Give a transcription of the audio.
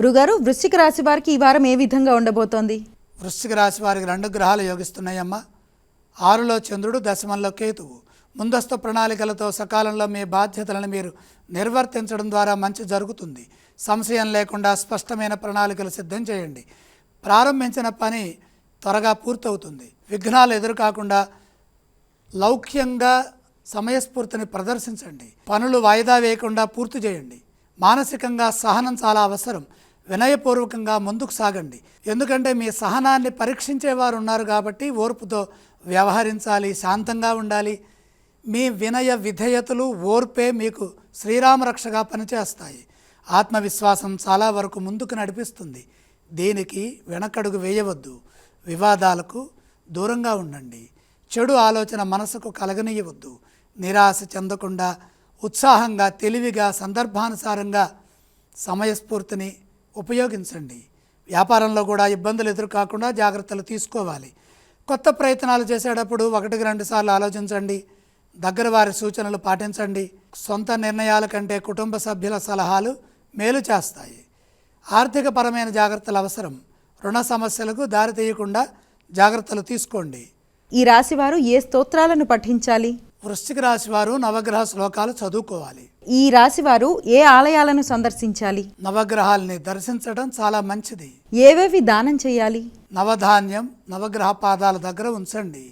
గురుగారు వృశ్చిక రాశి వారికి ఈ వారం ఏ విధంగా ఉండబోతోంది? వృశ్చిక రాశి వారికి రెండు గ్రహాలు యోగిస్తున్నాయమ్మా. ఆరులో చంద్రుడు దశమంలో కేతువు. ముందస్తు ప్రణాళికలతో సకాలంలో మీ బాధ్యతలను మీరు నిర్వర్తించడం ద్వారా మంచి జరుగుతుంది. సంశయం లేకుండా స్పష్టమైన ప్రణాళికలు సిద్ధం చేయండి. ప్రారంభించిన పని త్వరగా పూర్తవుతుంది. విఘ్నాలు ఎదురుకాకుండా లౌక్యంగా సమయస్ఫూర్తిని ప్రదర్శించండి. పనులు వాయిదా వేయకుండా పూర్తి చేయండి. మానసికంగా సహనం చాలా అవసరం. వినయపూర్వకంగా ముందుకు సాగండి. ఎందుకంటే మీ సహనాన్ని పరీక్షించేవారు ఉన్నారు కాబట్టి ఓర్పుతో వ్యవహరించాలి శాంతంగా ఉండాలి. మీ వినయ విధేయతలు ఓర్పే మీకు శ్రీరామరక్షగా పనిచేస్తాయి. ఆత్మవిశ్వాసం చాలా వరకు ముందుకు నడిపిస్తుంది. దీనికి వెనకడుగు వేయవద్దు. వివాదాలకు దూరంగా ఉండండి. చెడు ఆలోచన మనసుకు కలగనీయవద్దు. నిరాశ చెందకుండా ఉత్సాహంగా తెలివిగా సందర్భానుసారంగా సమయస్ఫూర్తిని ఉపయోగించండి. వ్యాపారంలో కూడా ఇబ్బందులు ఎదురుకాకుండా జాగ్రత్తలు తీసుకోవాలి. కొత్త ప్రయత్నాలు చేసేటప్పుడు ఒకటికి రెండు సార్లు ఆలోచించండి. దగ్గర వారి సూచనలు పాటించండి. సొంత నిర్ణయాల కంటే కుటుంబ సభ్యుల సలహాలు మేలు చేస్తాయి. ఆర్థికపరమైన జాగ్రత్తలు అవసరం. రుణ సమస్యలకు దారి తీయకుండా జాగ్రత్తలు తీసుకోండి. ఈ రాశివారు ఏ స్తోత్రాలను పఠించాలి? వృశ్చిక రాశి వారు నవగ్రహ శ్లోకాలు చదువుకోవాలి. ఈ రాశి వారు ఏ ఆలయాలను సందర్శించాలి? నవగ్రహాల్ని దర్శించడం చాలా మంచిది. ఏవేవి దానం చేయాలి? నవధాన్యం నవగ్రహ పాదాల దగ్గర ఉంచండి.